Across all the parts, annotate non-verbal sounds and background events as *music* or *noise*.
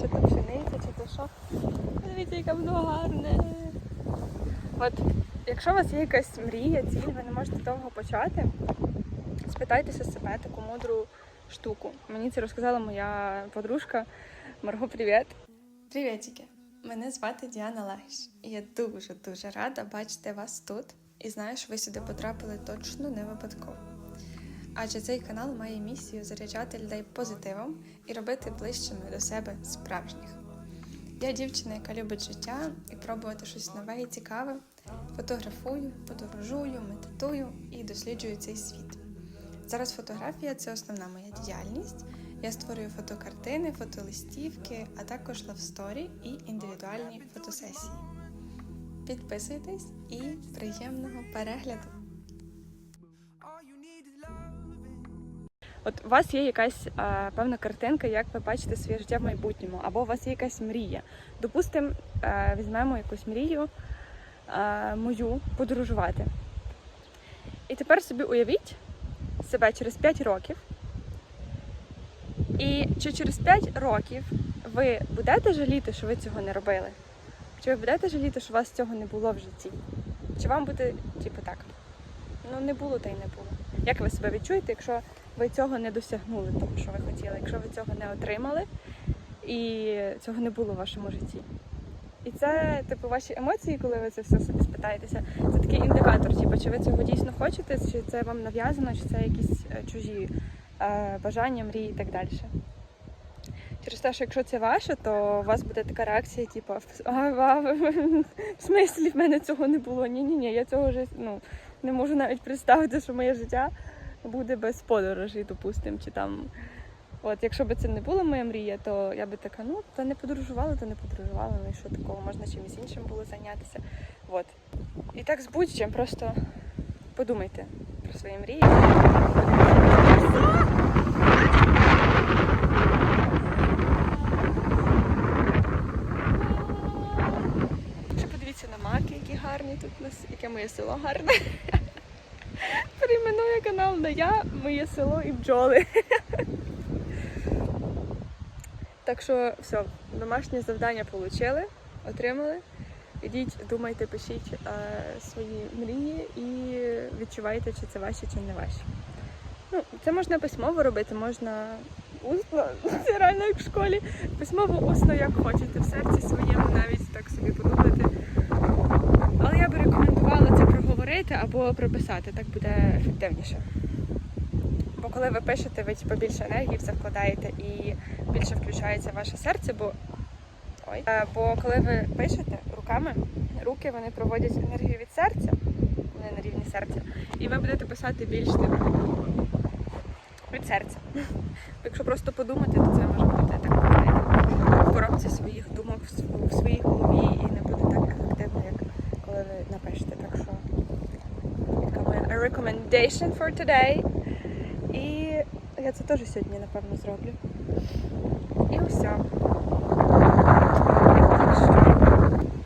чи то пшениця, чи то що. Дивіться, яка воно гарне. От, якщо у вас є якась мрія, ціль, ви не можете довго почати, спитайтеся себе таку мудру штуку. Мені це розказала моя подружка Марго, привіт. Привітики! Мене звати Діана Легіш, і я дуже-дуже рада бачити вас тут і знаю, що ви сюди потрапили точно не випадково. Адже цей канал має місію заряджати людей позитивом і робити ближчими до себе справжніх. Я дівчина, яка любить життя і пробувати щось нове і цікаве. Фотографую, подорожую, медитую і досліджую цей світ. Зараз фотографія це основна моя діяльність. Я створюю фотокартини, фотолистівки, а також лавсторі і індивідуальні фотосесії. Підписуйтесь і приємного перегляду! От у вас є якась е, певна картинка, як ви бачите своє життя в майбутньому, або у вас є якась мрія. Допустимо, візьмемо якусь мрію е, мою подорожувати. І тепер собі уявіть себе через 5 років. І чи через 5 років ви будете жаліти, що ви цього не робили? Чи ви будете жаліти, що у вас цього не було в житті? Чи вам буде, типу, так? Ну, не було та й не було. Як ви себе відчуєте, якщо ви цього не досягнули, того, що ви хотіли, якщо ви цього не отримали і цього не було в вашому житті? І це, типу, ваші емоції, коли ви це все собі спитаєтеся, це такий індикатор, типу, чи ви цього дійсно хочете, чи це вам нав'язано, чи це якісь е, чужі е, бажання, мрії і так далі. Через те, що якщо це ваше, то у вас буде така реакція, типу, а, а, в смислі в мене цього не було. Ні-ні, ні я цього вже ну, не можу навіть представити, що моє життя буде без подорожей, допустимо, чи там. От, якщо б це не була моя мрія, то я би така, ну, та не подорожувала, то не подорожувала, ну і що такого, можна чимось іншим було зайнятися. От. І так з будь-чим, просто подумайте про свої мрії. Ще подивіться на маки, які гарні тут у нас, яке моє село гарне. Канал на я, моє село і бджоли. Так що все, домашнє завдання отримали, отримали. Ідіть, думайте, пишіть е, свої мрії і відчувайте, чи це ваші, чи не ваші. Ну, це можна письмово робити, можна усно, *laughs* це реально як в школі. Письмово усно, як хочете, в серці своєму навіть так собі подумати. Але я би рекомендувала це або прописати, так буде ефективніше. Бо коли ви пишете, ви типу, більше енергії вкладаєте і більше включається ваше серце, бо Ой. Е, бо коли ви пишете руками, руки вони проводять енергію від серця, вони на рівні серця, і ви будете писати більш типу, від серця. *laughs* Якщо просто подумати, то це може бути так в коробці своїх думок в своїй голові і recommendation for today. І я це теж сьогодні, напевно, зроблю. І все.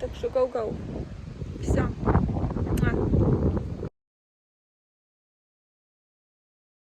Так що go-go.